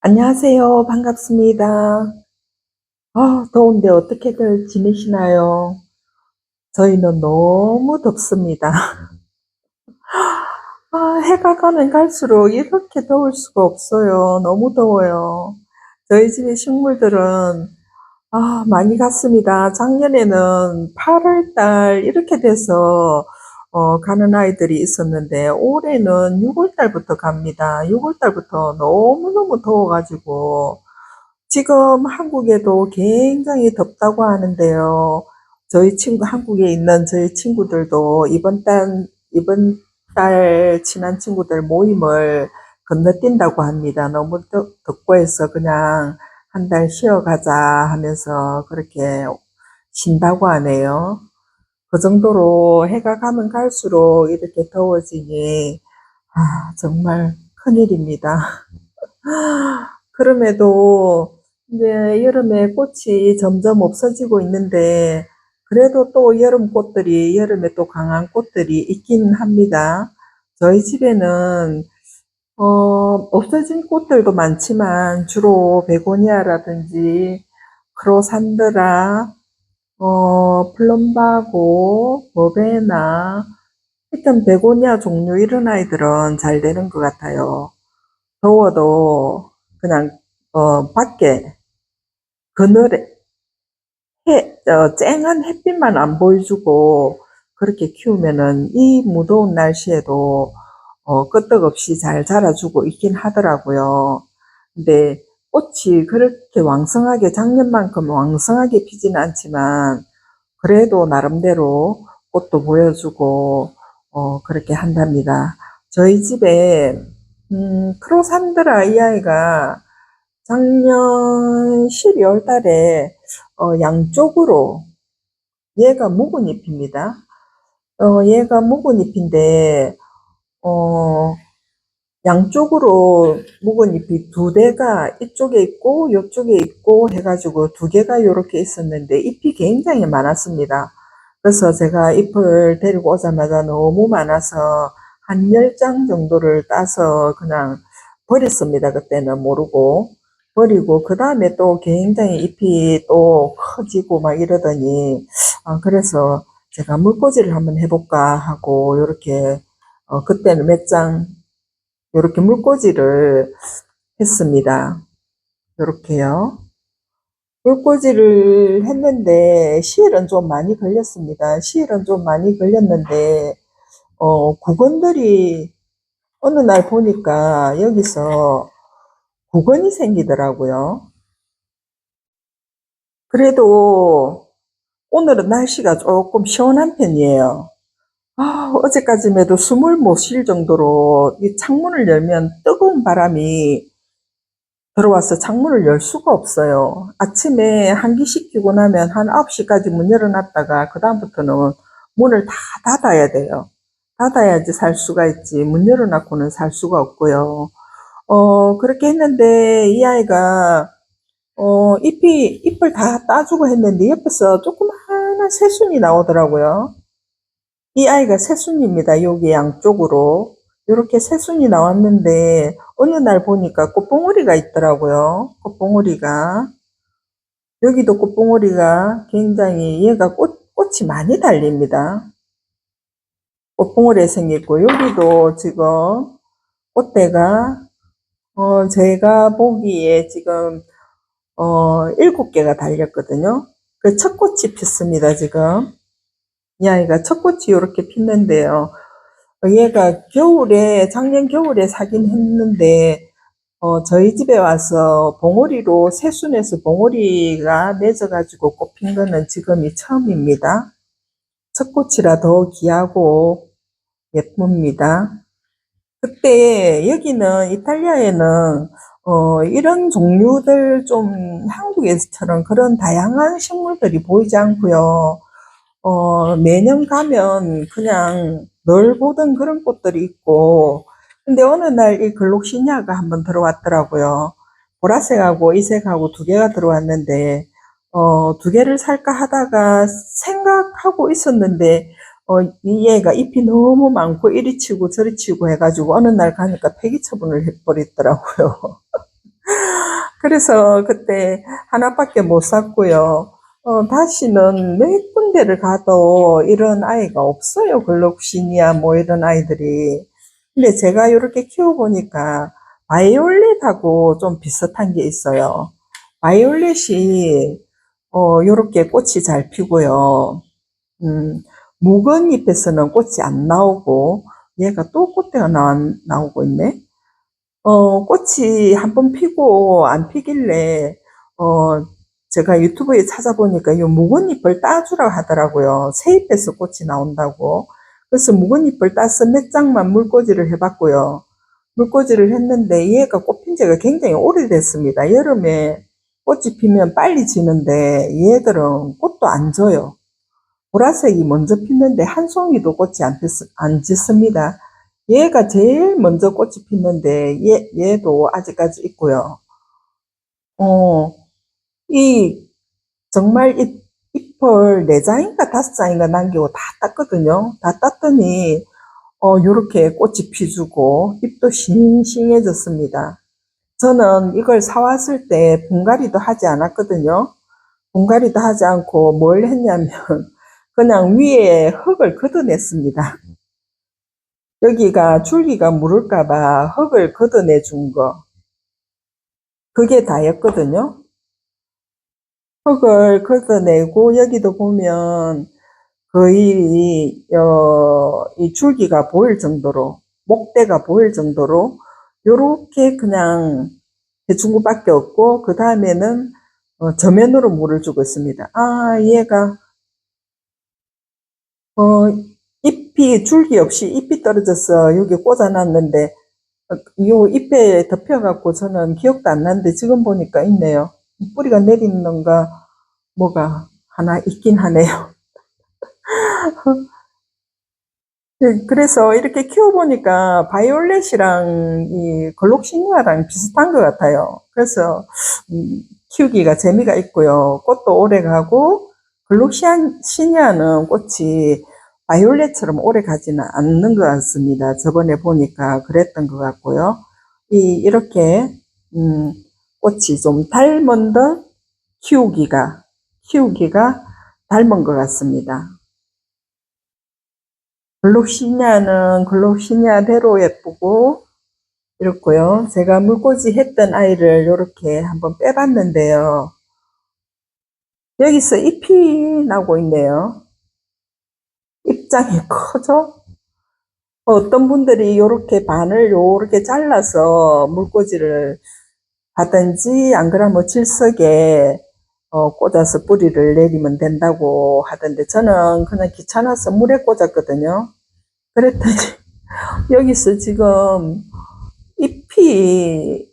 안녕하세요. 반갑습니다. 아, 더운데 어떻게들 지내시나요? 저희는 너무 덥습니다. 아, 해가 가면 갈수록 이렇게 더울 수가 없어요. 너무 더워요. 저희 집의 식물들은 아, 많이 갔습니다. 작년에는 8월 달 이렇게 돼서 어, 가는 아이들이 있었는데 올해는 6월 달부터 갑니다. 6월 달부터 너무너무 더워가지고 지금 한국에도 굉장히 덥다고 하는데요. 저희 친구, 한국에 있는 저희 친구들도 이번 달, 이번 달 친한 친구들 모임을 건너뛴다고 합니다. 너무 덥, 덥고 해서 그냥 한 달 쉬어가자 하면서 그렇게 쉰다고 하네요. 그 정도로 해가 가면 갈수록 이렇게 더워지니, 아, 정말 큰일입니다. 그럼에도 이제 여름에 꽃이 점점 없어지고 있는데 그래도 또 여름 꽃들이 여름에 또 강한 꽃들이 있긴 합니다. 저희 집에는 어, 없어진 꽃들도 많지만 주로 베고니아라든지 크로산드라, 어, 플럼바고, 버베나, 하여튼 베고니아 종류 이런 아이들은 잘 되는 것 같아요. 더워도 그냥 어, 밖에 그늘에 해, 어, 쨍한 햇빛만 안 보여주고 그렇게 키우면은 이 무더운 날씨에도 어, 끄떡없이 잘 자라주고 있긴 하더라고요. 근데 꽃이 그렇게 왕성하게 작년만큼 왕성하게 피지는 않지만 그래도 나름대로 꽃도 보여주고 어, 그렇게 한답니다. 저희 집에 음, 크로산드라 이 아이가 작년 12월 달에 어, 양쪽으로 얘가 묵은 잎입니다. 어, 얘가 묵은 잎인데 어, 양쪽으로 묵은 잎이 두 대가 이쪽에 있고 이쪽에 있고 해가지고 두 개가 이렇게 있었는데 잎이 굉장히 많았습니다. 그래서 제가 잎을 데리고 오자마자 너무 많아서 한 열 장 정도를 따서 그냥 버렸습니다. 그때는 모르고. 버리고 그 다음에 또 굉장히 잎이 또 커지고 막 이러더니 아, 그래서 제가 물꽂이를 한번 해볼까 하고 이렇게 어, 그때는 몇장 이렇게 물꽂이를 했습니다. 이렇게요. 물꽂이를 했는데 시일은 좀 많이 걸렸습니다. 시일은 좀 많이 걸렸는데 어, 국원들이 어느 날 보니까 여기서 국원이 생기더라고요. 그래도 오늘은 날씨가 조금 시원한 편이에요. 아, 어제까지만 해도 숨을 못 쉴 정도로 이 창문을 열면 뜨거운 바람이 들어와서 창문을 열 수가 없어요. 아침에 환기시키고 나면 한 9시까지 문 열어놨다가 그다음부터는 문을 다 닫아야 돼요. 닫아야지 살 수가 있지. 문 열어놓고는 살 수가 없고요. 어, 그렇게 했는데 이 아이가 어, 잎이 잎을 다 따주고 했는데 옆에서 조그마한 새순이 나오더라고요. 이 아이가 새순입니다. 여기 양쪽으로 이렇게 새순이 나왔는데 어느 날 보니까 꽃봉오리가 있더라고요. 꽃봉오리가 여기도 꽃봉오리가 굉장히 얘가 꽃, 꽃이 많이 달립니다. 꽃봉오리 생겼고 여기도 지금 꽃대가 어, 제가 보기에 지금, 어, 일곱 개가 달렸거든요. 그 첫 꽃이 폈습니다, 지금. 이 아이가 첫 꽃이 이렇게 폈는데요. 어, 얘가 겨울에, 작년 겨울에 사긴 했는데, 어, 저희 집에 와서 봉오리로, 새순에서 봉오리가 맺어가지고 꽃핀 거는 지금이 처음입니다. 첫 꽃이라 더 귀하고 예쁩니다. 그때 여기는 이탈리아에는 어, 이런 종류들 좀 한국에서처럼 그런 다양한 식물들이 보이지 않고요. 어, 매년 가면 그냥 늘 보던 그런 꽃들이 있고 근데 어느 날 이 글록시니아가 한번 들어왔더라고요. 보라색하고 이색하고 두 개가 들어왔는데 어, 두 개를 살까 하다가 생각하고 있었는데 어, 이 얘가 잎이 너무 많고 이리 치고 저리 치고 해가지고 어느 날 가니까 폐기 처분을 해버리더라고요. 그래서 그때 하나밖에 못 샀고요. 어, 다시는 몇 군데를 가도 이런 아이가 없어요. 글록시니아 뭐 이런 아이들이. 근데 제가 이렇게 키워보니까 바이올렛하고 좀 비슷한 게 있어요. 바이올렛이 어, 요렇게 꽃이 잘 피고요. 음, 묵은 잎에서는 꽃이 안 나오고, 얘가 또 꽃대가 나, 나오고 있네. 어, 꽃이 한 번 피고 안 피길래, 어, 제가 유튜브에 찾아보니까 이 묵은 잎을 따주라고 하더라고요. 새 잎에서 꽃이 나온다고. 그래서 묵은 잎을 따서 몇 장만 물꽂이를 해봤고요. 물꽂이를 했는데 얘가 꽃핀 지가 굉장히 오래됐습니다. 여름에 꽃이 피면 빨리 지는데 얘들은 꽃도 안 져요. 보라색이 먼저 피는데 한 송이도 꽃이 안, 폈, 안 졌습니다. 얘가 제일 먼저 꽃이 피는데 얘, 얘도 아직까지 있고요. 어, 이 정말 잎, 잎을 네 장인가 다섯 장인가 남기고 다 땄거든요. 다 땄더니 어, 요렇게 꽃이 피주고 잎도 싱싱해졌습니다. 저는 이걸 사왔을 때 분갈이도 하지 않았거든요. 분갈이도 하지 않고 뭘 했냐면 그냥 위에 흙을 걷어냈습니다. 여기가 줄기가 물을까봐 흙을 걷어내 준 거. 그게 다였거든요. 흙을 걷어내고 여기도 보면 거의 어, 이 줄기가 보일 정도로 목대가 보일 정도로 요렇게 그냥 해준 것밖에 없고 그 다음에는 어, 저면으로 물을 주고 있습니다. 아 얘가 어, 잎이 줄기 없이 잎이 떨어져서 여기 꽂아놨는데 어, 요 잎에 덮여갖고 저는 기억도 안 나는데 지금 보니까 있네요. 뿌리가 내리는 건가 뭐가 하나 있긴 하네요. 네, 그래서 이렇게 키워보니까 바이올렛이랑 이 글록시니아랑 비슷한 것 같아요. 그래서 음, 키우기가 재미가 있고요. 꽃도 오래 가고 글록시니아는 꽃이 바이올렛처럼 오래 가지는 않는 것 같습니다. 저번에 보니까 그랬던 것 같고요. 이 이렇게 음, 꽃이 좀 닮은 듯 키우기가 키우기가 닮은 것 같습니다. 글록시니아는 글록시니아대로 예쁘고 이렇고요. 제가 물꽂이 했던 아이를 이렇게 한번 빼봤는데요. 여기서 잎이 나고 있네요. 입장이 커죠? 어떤 분들이 이렇게 반을 이렇게 잘라서 물꽂이를 하든지 안 그러면 질석에 어, 꽂아서 뿌리를 내리면 된다고 하던데 저는 그냥 귀찮아서 물에 꽂았거든요. 그랬더니 여기서 지금 잎이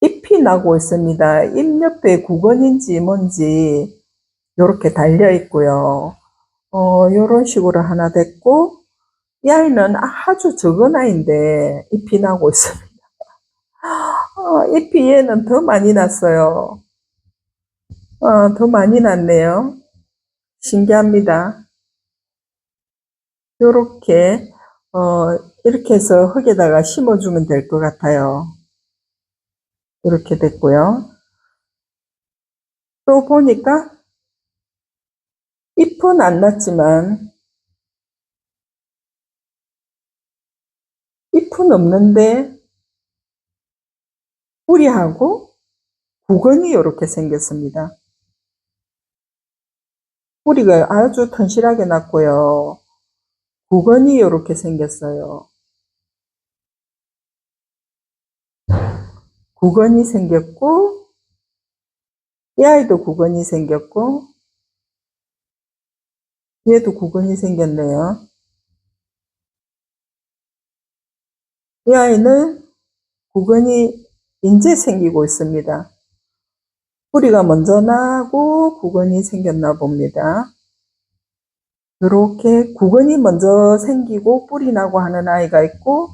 잎이 나고 있습니다. 잎 옆에 구건인지 뭔지 이렇게 달려 있고요. 어, 요런 식으로 하나 됐고 이 아이는 아주 적은 아이인데 잎이 나고 있습니다. 어, 잎이 얘는 더 많이 났어요. 어, 더 많이 났네요. 신기합니다. 요렇게, 어, 이렇게 해서 흙에다가 심어주면 될 것 같아요. 이렇게 됐고요. 또 보니까 잎은 안 났지만 잎은 없는데 뿌리하고 구근이 이렇게 생겼습니다. 뿌리가 아주 튼실하게 났고요. 구근이 이렇게 생겼어요. 구근이 생겼고 이 아이도 구근이 생겼고 얘도 구근이 생겼네요. 이 아이는 구근이 인제 생기고 있습니다. 뿌리가 먼저 나고 구근이 생겼나 봅니다. 이렇게 구근이 먼저 생기고 뿌리 나고 하는 아이가 있고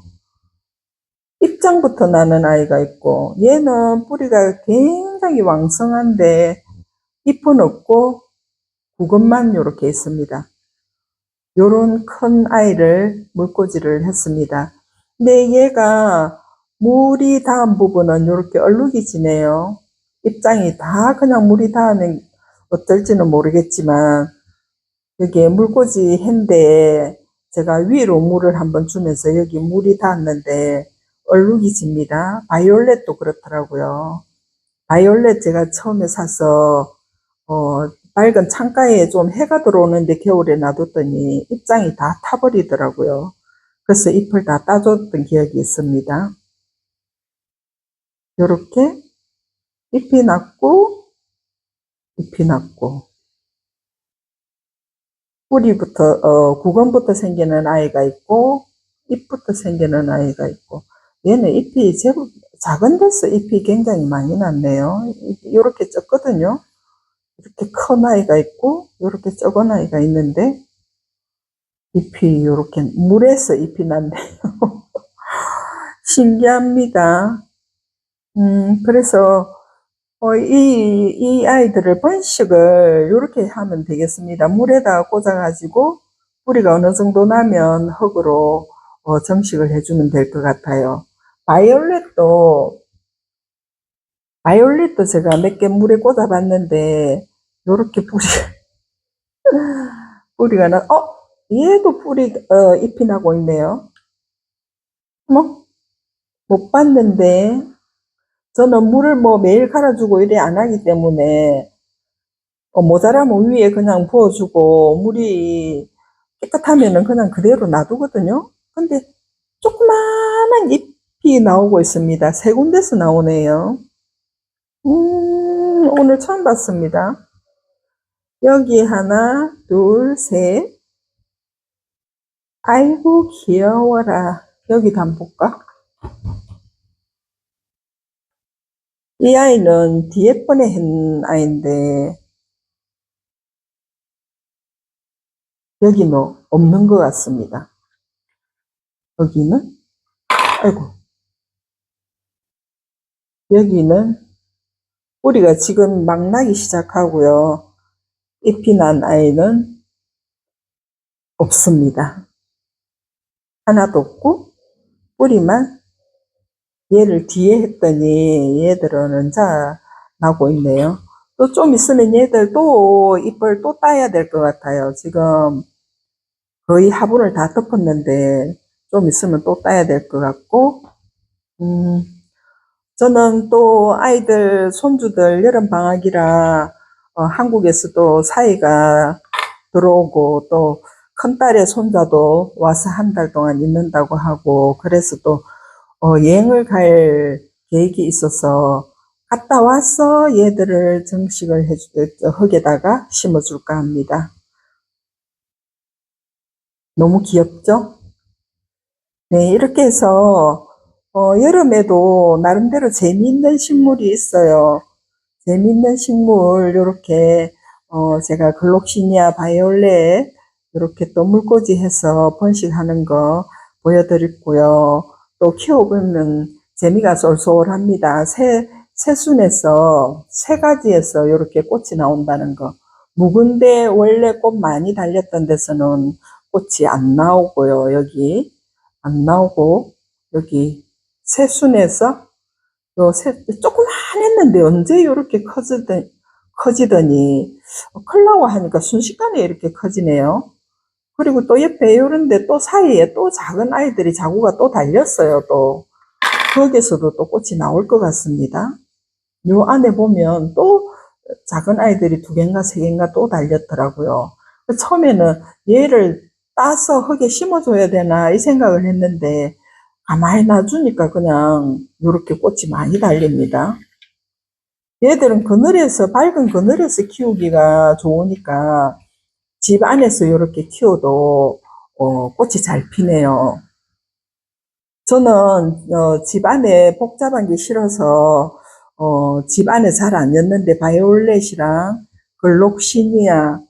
입장부터 나는 아이가 있고 얘는 뿌리가 굉장히 왕성한데 잎은 없고 구근만 이렇게 있습니다. 요런 큰 아이를 물꽂이를 했습니다. 근데 얘가 물이 닿은 부분은 이렇게 얼룩이 지네요. 입장이 다 그냥 물이 닿으면 어떨지는 모르겠지만 여기에 물꽂이 핸데 제가 위로 물을 한번 주면서 여기 물이 닿았는데 얼룩이 집니다. 바이올렛도 그렇더라고요. 바이올렛 제가 처음에 사서 어, 밝은 창가에 좀 해가 들어오는데 겨울에 놔뒀더니 입장이 다 타버리더라고요. 그래서 잎을 다 따줬던 기억이 있습니다. 요렇게 잎이 났고 잎이 났고 뿌리부터 어, 구건부터 생기는 아이가 있고 잎부터 생기는 아이가 있고 얘는 잎이 제법 작은 데서 잎이 굉장히 많이 났네요. 이렇게 쪘거든요. 이렇게 큰 아이가 있고 이렇게 적은 아이가 있는데 잎이 이렇게 물에서 잎이 났네요. 신기합니다. 음, 그래서 어, 이, 이 아이들을 번식을 이렇게 하면 되겠습니다. 물에다 꽂아가지고 뿌리가 어느 정도 나면 흙으로 어, 정식을 해주면 될 것 같아요. 바이올렛도 바이올렛도 제가 몇 개 물에 꽂아봤는데 요렇게 뿌리 뿌리가 나. 어 얘도 뿌리 어, 잎이 나고 있네요. 뭐? 못 봤는데 저는 물을 뭐 매일 갈아주고 이래 안 하기 때문에 어, 모자라면 위에 그냥 부어주고 물이 깨끗하면은 그냥 그대로 놔두거든요. 근데 조그마한 잎이 나오고 있습니다. 세 군데서 나오네요. 음, 오늘 처음 봤습니다. 여기 하나, 둘, 셋. 아이고, 귀여워라. 여기도 한번 볼까? 이 아이는 뒤에 번에 한 아이인데, 여기는 없는 것 같습니다. 여기는, 아이고. 여기는 뿌리가 지금 막 나기 시작하고요. 잎이 난 아이는 없습니다. 하나도 없고, 뿌리만 얘를 뒤에 했더니 얘들은 자 나고 있네요. 또 좀 있으면 얘들 또 잎을 또 따야 될 것 같아요. 지금 거의 화분을 다 덮었는데 좀 있으면 또 따야 될 것 같고 음, 저는 또 아이들 손주들 여름 방학이라 어, 한국에서도 사이가 들어오고 또 큰딸의 손자도 와서 한 달 동안 있는다고 하고 그래서 또 어, 여행을 갈 계획이 있어서 갔다 와서 얘들을 정식을 해주, 흙에다가 심어줄까 합니다. 너무 귀엽죠? 네, 이렇게 해서 어, 여름에도 나름대로 재미있는 식물이 있어요. 재미있는 식물 이렇게 어, 제가 글록시니아 바이올렛 이렇게 또 물꽂이 해서 번식하는 거 보여드렸고요. 또 키워보면 재미가 쏠쏠합니다. 새, 새순에서 세 가지에서 이렇게 꽃이 나온다는 거. 묵은데 원래 꽃 많이 달렸던 데서는 꽃이 안 나오고요. 여기 안 나오고 여기 새순에서 요 새, 조그만했는데 언제 이렇게 커지더니, 커지더니 클라워 하니까 순식간에 이렇게 커지네요. 그리고 또 옆에 이런데 또 사이에 또 작은 아이들이 자구가 또 달렸어요. 또 거기서도 또 꽃이 나올 것 같습니다. 요 안에 보면 또 작은 아이들이 두 개인가 세 개인가 또 달렸더라고요. 처음에는 얘를 따서 흙에 심어줘야 되나 이 생각을 했는데 가만히 놔주니까 그냥 이렇게 꽃이 많이 달립니다. 얘들은 그늘에서 밝은 그늘에서 키우기가 좋으니까 집 안에서 이렇게 키워도 어, 꽃이 잘 피네요. 저는 어, 집 안에 복잡한 게 싫어서 어, 집 안에 잘 안 였는데 바이올렛이랑 글록시니아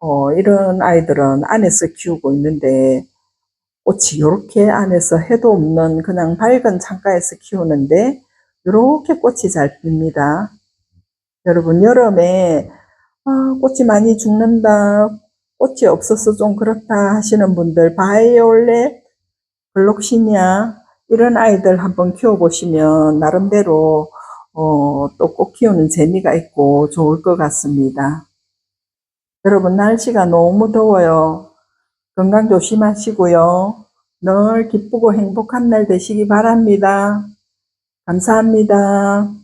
어, 이런 아이들은 안에서 키우고 있는데 꽃이 이렇게 안에서 해도 없는 그냥 밝은 창가에서 키우는데 이렇게 꽃이 잘 핍니다. 여러분 여름에 아, 꽃이 많이 죽는다. 꽃이 없어서 좀 그렇다 하시는 분들 바이올렛, 블록시니아 이런 아이들 한번 키워보시면 나름대로 어, 또 꽃 키우는 재미가 있고 좋을 것 같습니다. 여러분 날씨가 너무 더워요. 건강 조심하시고요. 늘 기쁘고 행복한 날 되시기 바랍니다. 감사합니다.